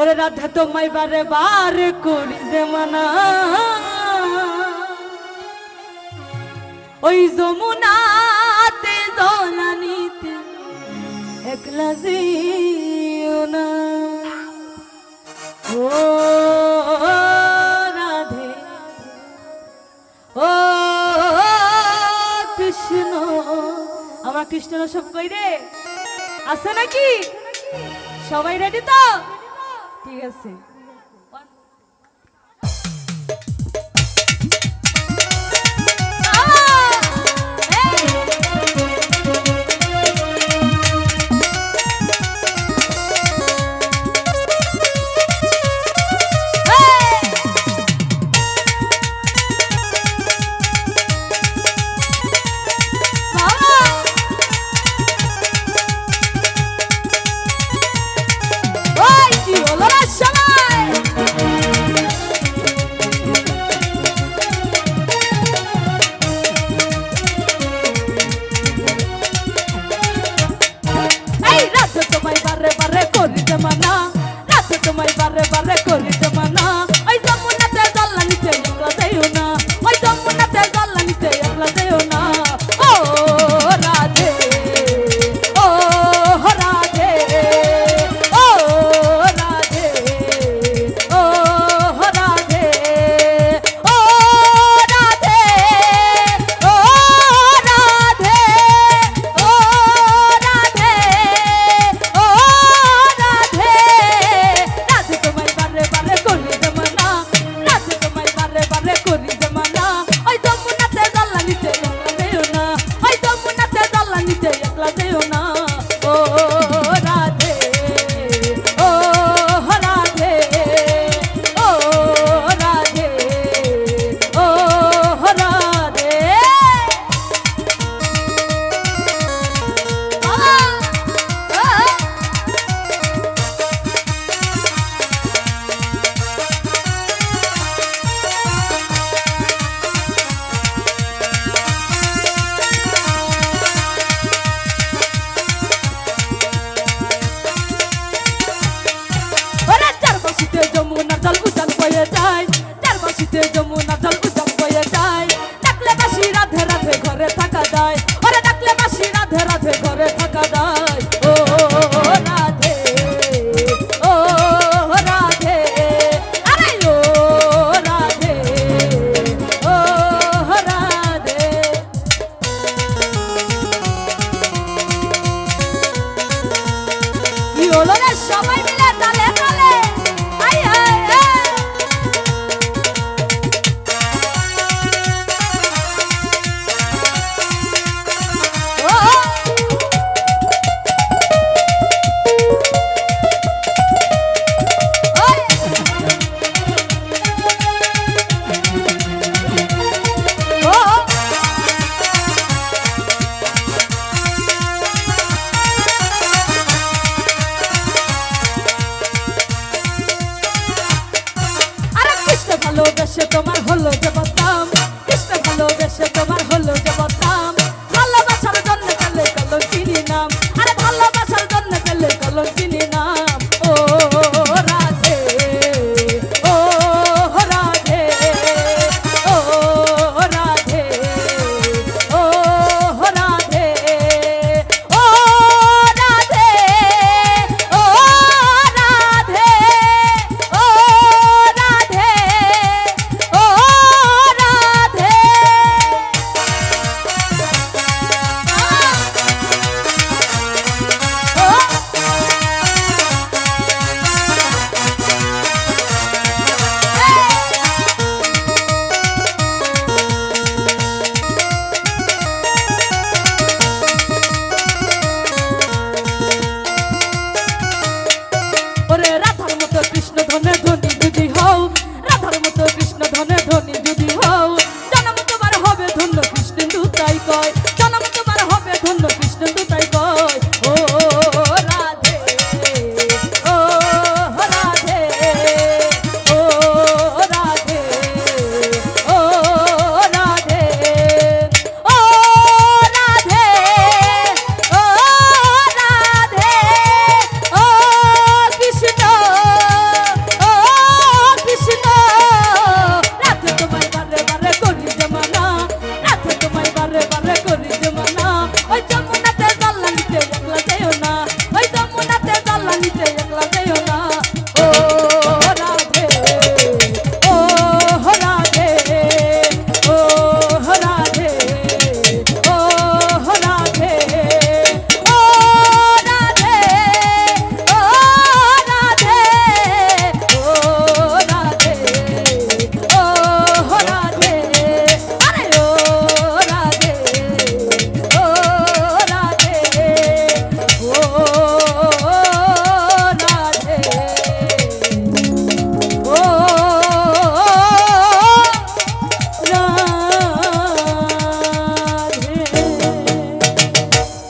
ওরে রাধা তোমাই বারে বার করি দে ওই যমুনাতে জলানিতে একলা যেও না। ও রাধে, ও কৃষ্ণ। আমার কৃষ্ণ সব কই রে আছে নাকি? সবাই রেডি তো? ঠিক আছে। রাধে রাধে ঘরে থাকা যায়। ও ও রাধে, আরে ও রাধে ও রাধে। হলো রে সবাই মিলে তালে ভালোবেসে তোমার হলো দেবতাম কৃষ্ণ ভালোবেসে তোমার